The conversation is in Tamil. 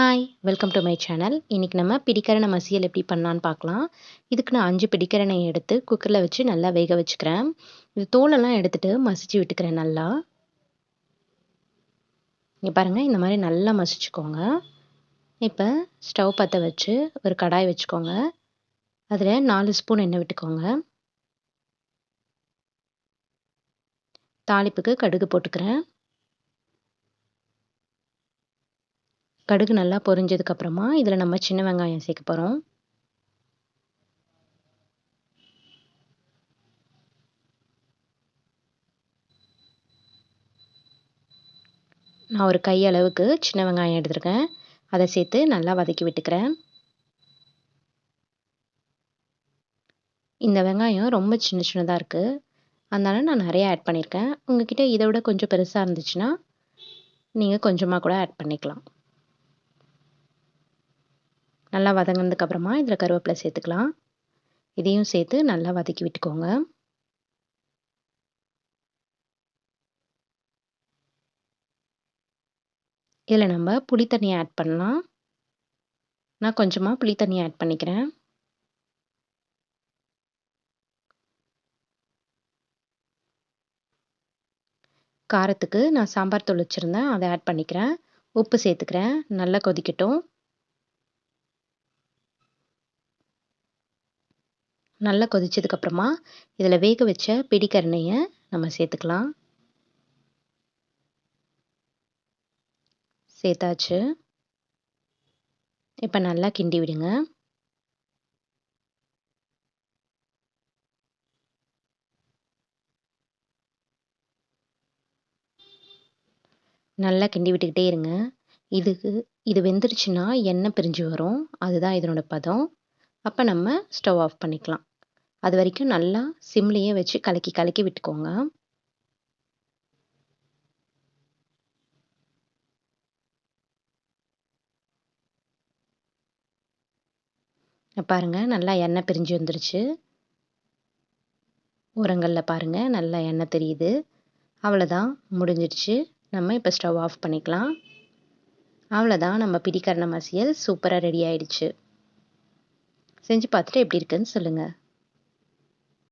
Hi welcome to my channel இன்றைக்கி நம்ம பிடிக்கரணை மசியல் எப்படி பண்ணலான்னு பார்க்கலாம். இதுக்கு நான் அஞ்சு பிடிக்கரணை எடுத்து குக்கரில் வச்சு நல்லா வேக வச்சுக்கிறேன். இது தோலெல்லாம் எடுத்துகிட்டு மசிச்சு விட்டுக்கிறேன் நல்லா. இங்கே பாருங்கள் இந்த மாதிரி நல்லா மசிச்சுக்கோங்க. இப்போ ஸ்டவ் பற்ற வச்சு ஒரு கடாய் வச்சுக்கோங்க. அதில் நாலு ஸ்பூன் எண்ணெய் விட்டுக்கோங்க. தாளிப்புக்கு கடுகு போட்டுக்கிறேன். கடுகு நல்லா பொரிஞ்சதுக்கப்புறமா இதில் நம்ம சின்ன வெங்காயம் சேர்க்க போகிறோம் நான் ஒரு கை அளவுக்கு சின்ன வெங்காயம் எடுத்திருக்கேன். அதை சேர்த்து நல்லா வதக்கி விட்டுக்கிறேன். இந்த வெங்காயம் ரொம்ப சின்ன சின்னதாக இருக்குது அதனால் நான் நிறைய ஆட் பண்ணியிருக்கேன். உங்ககிட்ட இதை விட கொஞ்சம் பெருசாக இருந்துச்சுன்னா நீங்கள் கொஞ்சமாக கூட ஆட் பண்ணிக்கலாம். நல்லா வதங்கினதுக்கப்புறமா இதில் கருவேப்பிலை சேர்த்துக்கலாம். இதையும் சேர்த்து நல்லா வதக்கி விட்டுக்கோங்க. இதில் நம்ம புளி ஆட் பண்ணலாம். நான் கொஞ்சமாக புளி ஆட் பண்ணிக்கிறேன். காரத்துக்கு நான் சாம்பார் தூள் வச்சுருந்தேன் அதை ஆட் பண்ணிக்கிறேன். உப்பு சேர்த்துக்கிறேன் நல்லா கொதிக்கட்டும். நல்லா கொதிச்சதுக்கப்புறமா இதில் வேக வச்ச பிடிக்கரணையை நம்ம சேர்த்துக்கலாம். சேர்த்தாச்சு. இப்போ நல்லா கிண்டி விடுங்க. நல்லா கிண்டி விட்டுக்கிட்டே இருங்க. இதுக்கு இது வெந்துருச்சுன்னா எண்ணெய் பிரிஞ்சு வரும். அதுதான் இதனோட பதம். அப்போ நம்ம ஸ்டவ் ஆஃப் பண்ணிக்கலாம். அது வரைக்கும் நல்லா சிம்லேயே வச்சு கலக்கி கலக்கி விட்டுக்கோங்க. பாருங்கள் நல்லா எண்ணெய் பிரிஞ்சு வந்துருச்சு. உரங்களில் பாருங்கள் நல்லா எண்ணெய் தெரியுது. அவ்வளோதான் முடிஞ்சிடுச்சு. நம்ம இப்போ ஸ்டவ் ஆஃப் பண்ணிக்கலாம். அவ்வளோதான் நம்ம பிடிக்கரண மசியல் சூப்பராக ரெடி ஆயிடுச்சு. செஞ்சு பார்த்துட்டு எப்படி இருக்குன்னு சொல்லுங்கள்